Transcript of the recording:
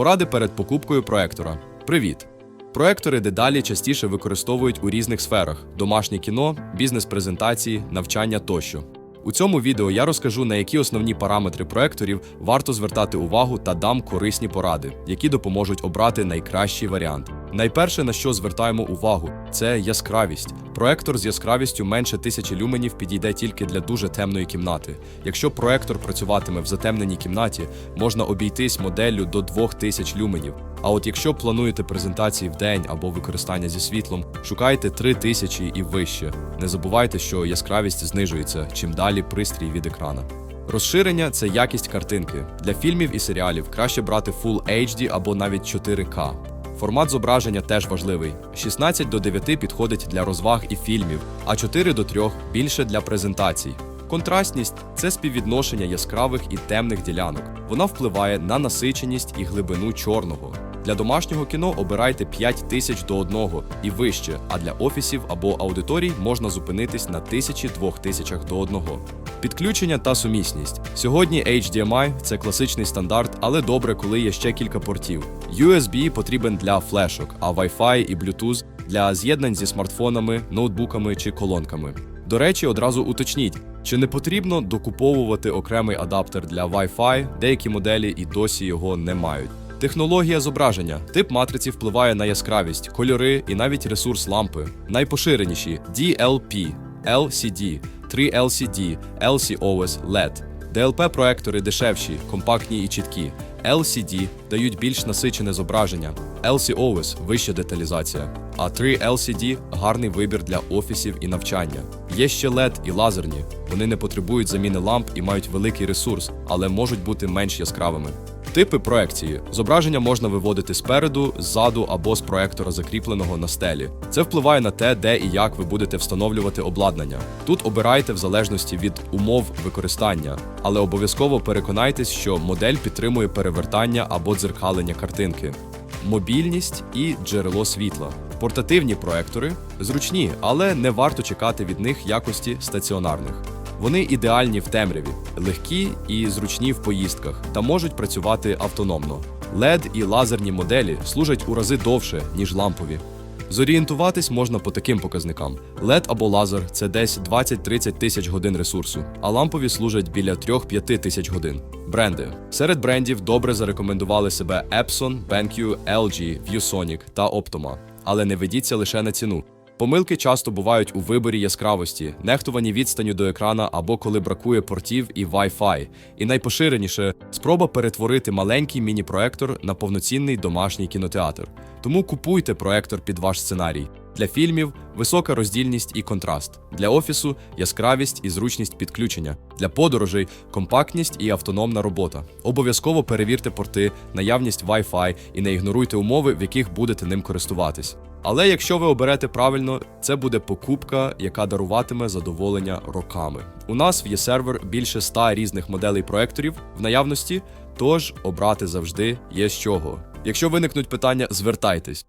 Поради перед покупкою проектора. Привіт! Проектори дедалі частіше використовують у різних сферах: домашнє кіно, бізнес-презентації, навчання тощо. У цьому відео я розкажу, на які основні параметри проекторів варто звертати увагу та дам корисні поради, які допоможуть обрати найкращий варіант. Найперше, на що звертаємо увагу, це яскравість. Проектор з яскравістю менше 1000 люменів підійде тільки для дуже темної кімнати. Якщо проектор працюватиме в затемненій кімнаті, можна обійтись моделлю до 2000 люменів. А от якщо плануєте презентації в день або використання зі світлом, шукайте 3000 і вище. Не забувайте, що яскравість знижується чим далі пристрій від екрана. Розширення це якість картинки. Для фільмів і серіалів краще брати Full HD або навіть 4К. Формат зображення теж важливий. 16 до 9 підходить для розваг і фільмів, а 4 до 3 більше для презентацій. Контрастність це співвідношення яскравих і темних ділянок. Вона впливає на насиченість і глибину чорного. Для домашнього кіно обирайте 5000 до 1 і вище, а для офісів або аудиторій можна зупинитись на 1000-2000 до 1. Підключення та сумісність. Сьогодні HDMI це класичний стандарт, але добре, коли є ще кілька портів. USB потрібен для флешок, а Wi-Fi і Bluetooth для з'єднань зі смартфонами, ноутбуками чи колонками. До речі, одразу уточніть, чи не потрібно докуповувати окремий адаптер для Wi-Fi, деякі моделі і досі його не мають. Технологія зображення. Тип матриці впливає на яскравість, кольори і навіть ресурс лампи. Найпоширеніші DLP, LCD, 3LCD, LCOS, LED. DLP-проектори дешевші, компактні і чіткі. LCD дають більш насичене зображення. LCOS – вища деталізація. А 3LCD – гарний вибір для офісів і навчання. Є ще LED і лазерні. Вони не потребують заміни ламп і мають великий ресурс, але можуть бути менш яскравими. Типи проекції. Зображення можна виводити спереду, ззаду або з проектора, закріпленого на стелі. Це впливає на те, де і як ви будете встановлювати обладнання. Тут обирайте в залежності від умов використання, але обов'язково переконайтесь, що модель підтримує перевертання або дзеркалення картинки. Мобільність і джерело світла. Портативні проектори зручні, але не варто чекати від них якості стаціонарних. Вони ідеальні в темряві, легкі і зручні в поїздках та можуть працювати автономно. LED і лазерні моделі служать у рази довше, ніж лампові. Зорієнтуватись можна по таким показникам: LED або лазер це десь 20-30 тисяч годин ресурсу, а лампові служать біля 3-5 тисяч годин. Бренди серед брендів добре зарекомендували себе Epson, BenQ, LG, ViewSonic та Optoma. Але не ведіться лише на ціну. Помилки часто бувають у виборі яскравості, нехтувані відстані до екрана або коли бракує портів і Wi-Fi. І найпоширеніше спроба перетворити маленький міні-проектор на повноцінний домашній кінотеатр. Тому купуйте проектор під ваш сценарій. Для фільмів висока роздільність і контраст, для офісу яскравість і зручність підключення, для подорожей компактність і автономна робота. Обов'язково перевірте порти, наявність Wi-Fi і не ігноруйте умови, в яких будете ним користуватись. Але якщо ви оберете правильно, це буде покупка, яка даруватиме задоволення роками. У нас є сервер більше 100 різних моделей проекторів в наявності, тож обрати завжди є з чого. Якщо виникнуть питання, звертайтесь.